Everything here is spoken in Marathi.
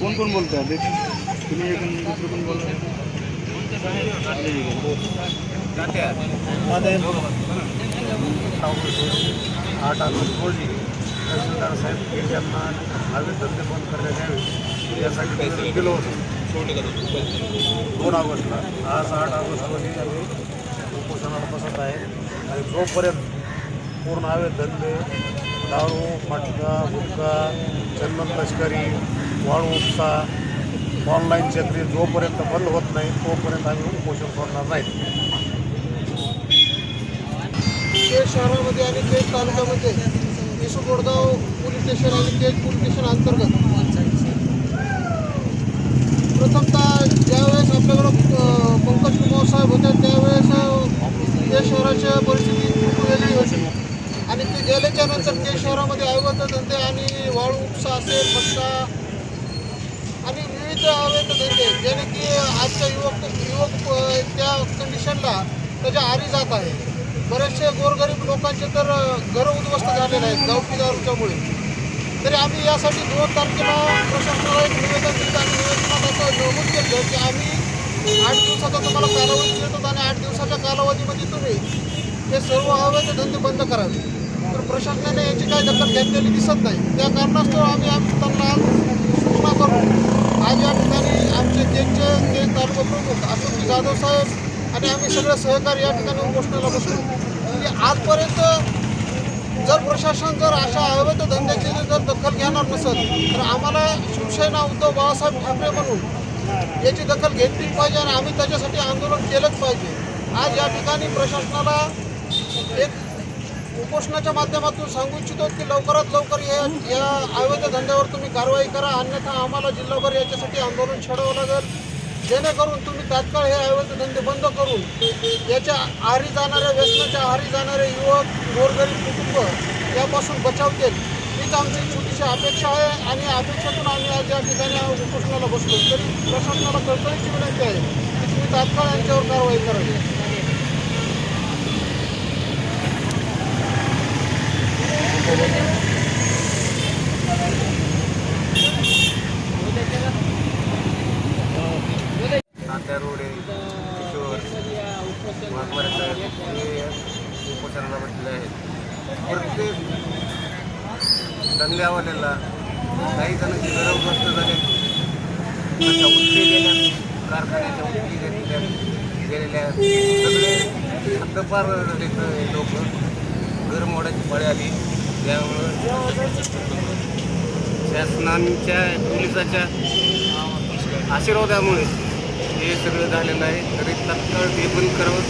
कोण कोण बोलतोय अध्यक्ष? तुम्ही एक आणि दुसरं कोण बोलतोय आठ ऑगस्ट रोजी तहसीलदार साहेब यांना हवे धंदे बंद करण्यात यावे. यासाठी पैसे गेलो होतो. दोन ऑगस्टला. आज आठ ऑगस्ट रोजी आम्ही उपोषणाला बसत आहे. आणि जोपर्यंत पूर्ण हवे धंदे दारू मटका गुटखा चंदन तस्करी वाळू उपसा ऑनलाईन चक्री जोपर्यंत बंद होत नाही तोपर्यंत आम्ही उपोषण सोडणार नाही केज शहरामध्ये आणि केज तालुक्यामध्ये येशू गोडगाव पोलीस स्टेशन आणि केज पोलीस स्टेशन अंतर्गत प्रथमतः ज्यावेळेस आपल्याकडं पंकज कुमार साहेब होते त्यावेळेस अं, केज शहराची परिस्थिती खूप वेगळी होती. आणि ते गेल्याच्यानंतर केज शहरामध्ये आयोगाचा धंदे आणि वाळू उपसा असेल मटका आणि विविध अवैध धंदे ज्याने की आजच्या युवक युवक त्या कंडिशनला त्याच्या आरी जात आहे. बरेचसे गोरगरीब लोकांचे तर घरं उद्ध्वस्त झालेले आहेत गावठी दारूच्यामुळे तरी आम्ही यासाठी दोन तारखेला प्रशासनाला एक निवेदन दिलं आणि निवेदनात नमूद केलं की आम्ही आठ दिवसाचा तुम्हाला कालावधी देतो आणि आठ दिवसाच्या कालावधीमध्ये तुम्ही हे सर्व अवैध धंदे बंद करावे. तर प्रशासनाने याची काय दखल घेतलेली दिसत नाही. त्या कारणास्तव आम्ही आम्ही त्यांना सूचना करून आज या ठिकाणी आमचे केजचे के तालुका प्रमुख अशोक जाधव साहेब आणि आम्ही सगळे सहकारी या ठिकाणी उपोषणाला बसलो. की आजपर्यंत जर प्रशासन जर अशा अवैध धंद्याची जर दखल घेणार नसेल तर आम्हाला शिवसेना उद्धव बाळासाहेब ठाकरे म्हणून याची दखल घेतली पाहिजे आणि आम्ही त्याच्यासाठी आंदोलन केलंच पाहिजे. आज या ठिकाणी प्रशासनाला एक उपोषणाच्या माध्यमातून सांगू इच्छितो की लवकरात लवकर या या अवैध धंद्यावर तुम्ही कारवाई करा अन्यथा आम्हाला जिल्हाभर याच्यासाठी आंदोलन छेडावं लागेल जेणेकरून तुम्ही तात्काळ हे अवैध धंदे बंद करून याच्या आहारी जाणाऱ्या व्यसनाच्या आहारी जाणारे युवक गोरगरीब कुटुंब यापासून बचावतील हीच आमची छोटीशी अपेक्षा आहे आणि अपेक्षेतून आम्ही आज या ठिकाणी उपोषणाला बसलो तरी प्रशासनाला कळकळीची विनंती आहे की तुम्ही तात्काळ यांच्यावर कारवाई करावी. उपोषणाला म्हटले आहेत. प्रत्येक धंद्यावाल्याला काही जणांची घरग्रस्त झाले. अशा उठली गेल्या कारखान्याच्या उठली गेलेल्या गेलेल्या सगळे हद्दपार झाले लोक. घर फळे आली. त्यामुळं शासनांच्या पोलिसाच्या आशीर्वादामुळे हे सगळं झालेलं आहे. तरी तत्काळ ते बंद करावं.